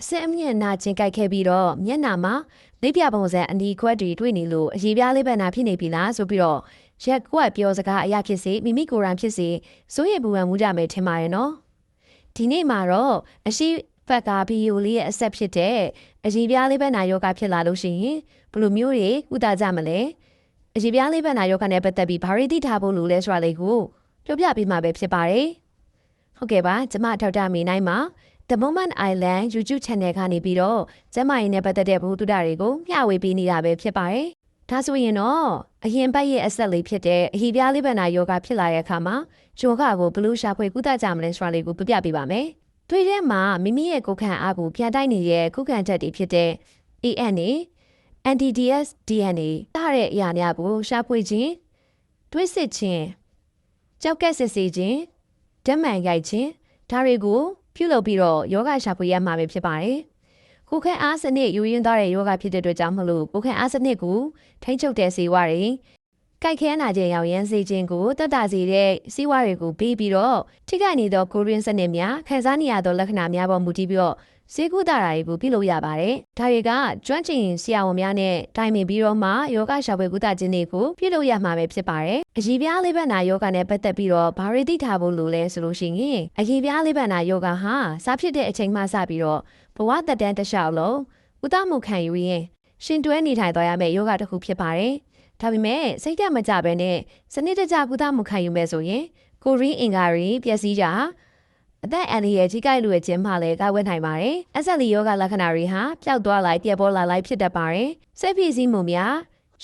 အဆင်အမြင့်နာကျင်ကြိုက်ခဲ့ပြီးတော့မျက်နှာမှာလက်ပြပုံစံအနီခွက်တွေတွေ့နေလို့အရေးပြားလေးပဲနာဖြစ်နေပြီလားဆိုပြီးတော့ရက်ကွက်ပြောစကားအရာဖြစ်စေမိမိကိုယ်တိုင်ဖြစ်စေစိုးရိမ်ပူပန်မှုကြမယ်ထင်ပါတယ်နော်ဒီနေ့မှာတော့အရှိဖက်ကဗီဒီယိုလေးရဲ့အဆက်ဖြစ်တဲ့အရေးပြားလေးပဲနာယောဂဖြစ်လာလို့ရှိရင်ဘယ်လိုမျိုးတွေဥတာကြမလဲအရေးပြားလေးပဲနာယောဂနဲ့ပတ်သက်ပြီးဘာတွေသိထားဖို့လိုလဲဆိုတာလေးကိုပြောပြပေးမှာပဲဖြစ်ပါတယ်ဟုတ်ကဲ့ပါကျမထောက်တာမိနိုင်မှာ The Moment Island YouTube Channel ကနေပြီးတော့ကျမရင်နဲ့ပတ်သက်တဲ့ဘုသူဒ္ဓတွေကိုမျှဝေပေးနေတာပဲဖြစ်ပါတယ်။ဒါဆိုရင်တော့အရင်ပတ်ရဲ့အဆက်လေးဖြစ်တဲ့အဟိပြားလေးပန်နာယောဂဖြစ်လာတဲ့အခါမှာယောဂကိုဘယ်လို့ရှာဖွေကုသကြမလဲဆိုတာလေးကိုပြပြပေးပါမယ်။တွေ့ထဲမှာမိမိရဲ့ကိုယ်ခံအားကိုပြန်တိုက်နေတဲ့ခုခံချက်တွေဖြစ်တဲ့ ANA, NDDS, DNA စတဲ့အရာများကိုရှာဖွေခြင်းတွေးစစ်ခြင်းကြောက်ကက်စစ်စေခြင်းဓာတ်မှန်ရိုက်ခြင်းဒါတွေကို ပြုလုပ်ပြီးတော့ယောဂရှာဖွေရမှာပဲဖြစ်ပါတယ်။ကိုယ်ခံအားစနစ်ယူရင်းသွားတဲ့ယောဂဖြစ်တဲ့အတွက်ကြောင့်မလို့ကိုယ်ခံအားစနစ်ကိုထိန်းချုပ်တဲ့စေဝါတွေကြိုက်ခဲနာခြင်းရောက်ရန်စေခြင်းကိုတက်တာစေတဲ့စေဝါတွေကိုပေးပြီးတော့ထိခိုက်နေသောကိုရင်းစနစ်များခံစားနေရသောလက္ခဏာများပေါ်မူတည်ပြီးတော့ ဈေးကုသတာတွေကိုပြုလုပ်ရပါတယ်။ဒါတွေကကျွမ်းကျင်ဆရာဝန်များနဲ့တိုင်ပင်ပြီးတော့မှယောဂရှာဖွေကုသခြင်းတွေကိုပြုလုပ်ရမှာပဲဖြစ်ပါတယ်။အကြီးပြားလေးဘက်နာယောဂနဲ့ပတ်သက်ပြီးတော့ဘာတွေသိထားဖို့လိုလဲဆိုလို့ရှိရင်အကြီးပြားလေးဘက်နာယောဂဟာစားဖြစ်တဲ့အချိန်မှစပြီးတော့ဘဝသက်တမ်းတစ်လျှောက်လုံးကုသမှုခံယူရင်ရှင်တွဲနေထိုင်သွားရမယ့်ယောဂတစ်ခုဖြစ်ပါတယ်။ဒါပေမဲ့စိတ်ဓာတ်မကြဘဲနဲ့စနစ်တကျကုသမှုခံယူမယ်ဆိုရင်ကိုရင်းအင်္ဂါတွေပျက်စီးကြ အသက်အန္တရာယ်ကြီးကိုက်လူရဲ့ကျင်းမှလည်းကာဝတ်နိုင်ပါတယ်။အဆက်လီယောဂလက္ခဏာတွေဟာပျောက်သွားလိုက်ပြက်ပေါ်လာလိုက်ဖြစ်တတ်ပါတယ်။စိတ်ဖိစီးမှုများ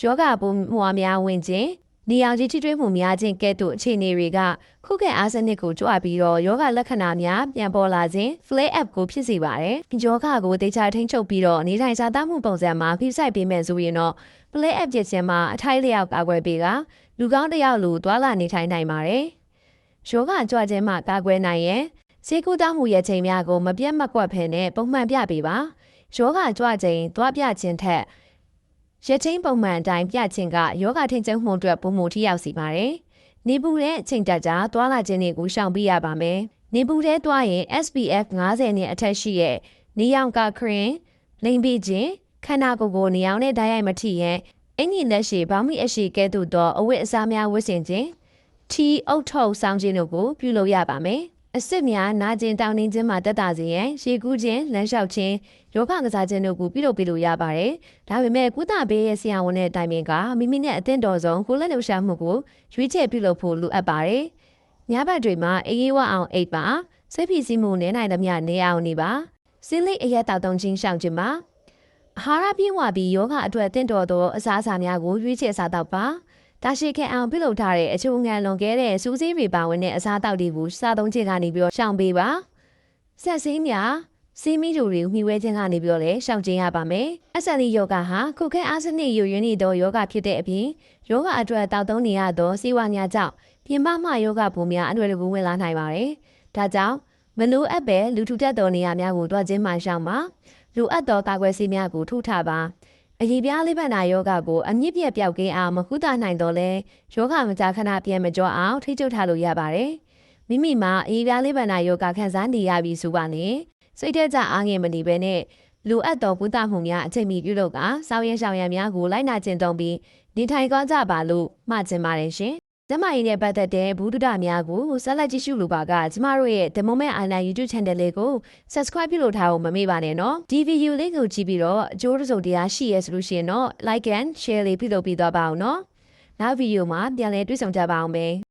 ယောဂပုံမှုများဝင်ခြင်းနေအောင်ကြီးထိတွေ့မှုများခြင်းကဲ့သို့အခြေအနေတွေကခုခံအားစနစ်ကိုကြွပြီးတော့ယောဂလက္ခဏာများပြန်ပေါ်လာခြင်း flare up ကိုဖြစ်စေပါတယ်။ယောဂကိုတေချာထိန်းချုပ်ပြီးတော့နေထိုင်စားသောက်မှုပုံစံမှာဖိစိုက်ပေးမယ်ဆိုရင်တော့ flare up ဖြစ်ခြင်းမှာအထိုက်လျောက်ကာကွယ်ပေးကလူကောင်းတစ်ယောက်လိုသွာလာနေထိုင်နိုင်ပါတယ်။ယောဂကြွခြင်းမှာကာကွယ်နိုင်ရင် ဈေးကူတောင်းမှုရဲ့ချိန်များကိုမပြတ်မကွက်ဖဲနဲ့ပုံမှန်ပြပေးပါ။ယောဂကြွခြင်းသွားပြခြင်းထက်ရချင်းပုံမှန်အတိုင်းပြခြင်းကယောဂထင်ကျုံမှုအတွက်ပုံမှုထိရောက်စီပါတယ်။နေပူတဲ့အချိန်တကြာသွားလာခြင်းတွေကိုရှောင်ပြရပါမယ်။နေပူတဲ့သွားရင် SPF 50နဲ့အထက်ရှိရဲ့နေရောင်ကခရင်လိမ်ပြီးခြင်းခန္ဓာကိုယ်ကိုနေအောင်နဲ့ဓာတ်ရိုက်မထိရင်အင်ကြီးလက်ရှိဘောင်းမီအရှိကဲသို့သောအဝတ်အစားများဝတ်ဆင်ခြင်းထီအုတ်ထုတ်ဆောင်းခြင်းတို့ကိုပြုလုပ်ရပါမယ်။ အစ်စ်များနာကျင်တောင်းနှင်းခြင်းမှာတက်တာစေရန်ရေကူးခြင်းလမ်းလျှောက်ခြင်းယောဂကစားခြင်းတို့ကိုပြုလုပ်ပေးလို့ရပါတယ်။ဒါပေမဲ့ကုသပေးရဲ့ဆရာဝန်နဲ့တိုင်ပင်ကမိမိနဲ့အသင့်တော်ဆုံးကိုယ်လက်လှူရှာမှုကိုရွေးချယ်ပြုလုပ်ဖို့လိုအပ်ပါတယ်။ညဘက်တွေမှာအေးအေးဝအောင်အိတ်ပါစိတ်ဖိစီးမှုနေနိုင်သမျှနေအောင်နေပါစင်းလိတ်အရက်တောက်တုံချင်းရှောင်ခြင်းပါအာဟာရပြည့်ဝပြီးယောဂအတွက်အသင့်တော်သောအစားအစာများကိုရွေးချယ်စားတော့ပါ တာရှိခဲအောင်ပြုလုပ်ထားတဲ့အချိုးငံလွန်ခဲ့တဲ့စူးစီးတွေပါဝင်တဲ့အစားအသောက်တွေကိုစားသုံးခြင်းကနေပြီးတော့ရှောင်ပေးပါဆက်စင်းများစီမီတို့တွေကိုမှီဝဲခြင်းကနေပြီးတော့လည်းရှောင်ကျဉ်ရပါမယ်။အဆန်ဒီယောဂဟာခုခဲအားစနစ်ယူရင်းနေသောယောဂဖြစ်တဲ့အပြင်ယောဂအတွက်တောက်သုံးနေရသောစီဝါညာကြောင့်ပြင်ပမှယောဂပုံများအတွေ့အကြုံဝင်လာနိုင်ပါတယ်။ဒါကြောင့်မလိုအပ်ပဲလူထူထပ်သောနေရာများကိုတွားခြင်းမှရှောင်ပါ။လူအပ်သောကာကွယ်ဆေးများကိုထုထပါ။ အရေးပြားလေးပန်နာယောဂကိုအမြင့်ပြတ်ပြောက်ကင်းအောင်မကုသနိုင်တော့လဲယောဂမကြာခဏပြန်မကြောအောင်ထိချုပ်ထားလို့ရပါတယ်။မိမိမှာအရေးပြားလေးပန်နာယောဂခံစားနေရပြီဆိုပါနဲ့စိတ်ထဲကြအားငယ်မနေဘဲနဲ့လူအပ်သောဝိသမှုများအချိန်မီပြုလုပ်ကစောင်းရဲရှောင်းရံများကိုလိုက်နာကျင့်သုံးပြီးနေထိုင်ကြကြပါလို့မှတ်ချင်ပါတယ်ရှင်။ ကျမကြီးနဲ့ပတ်သက်တဲ့ဘုဒ္ဓများကိုဆက်လက်ကြည့်ရှုလိုပါကကျမတို့ရဲ့ The Moment Island YouTube Channel လေးကို Subscribe ပြုလုပ်ထားဖို့မမေ့ပါနဲ့နော်။ဒီ video လေးကိုကြည့်ပြီးတော့အကျိုးတစုံတရားရှိရဆိုလို့ရှိရင်တော့ Like and Share လေးပြုလုပ်ပြီးသွားပါအောင်နော်။နောက် video မှာပြန်လည်တွေ့ဆုံကြပါအောင်ပဲ။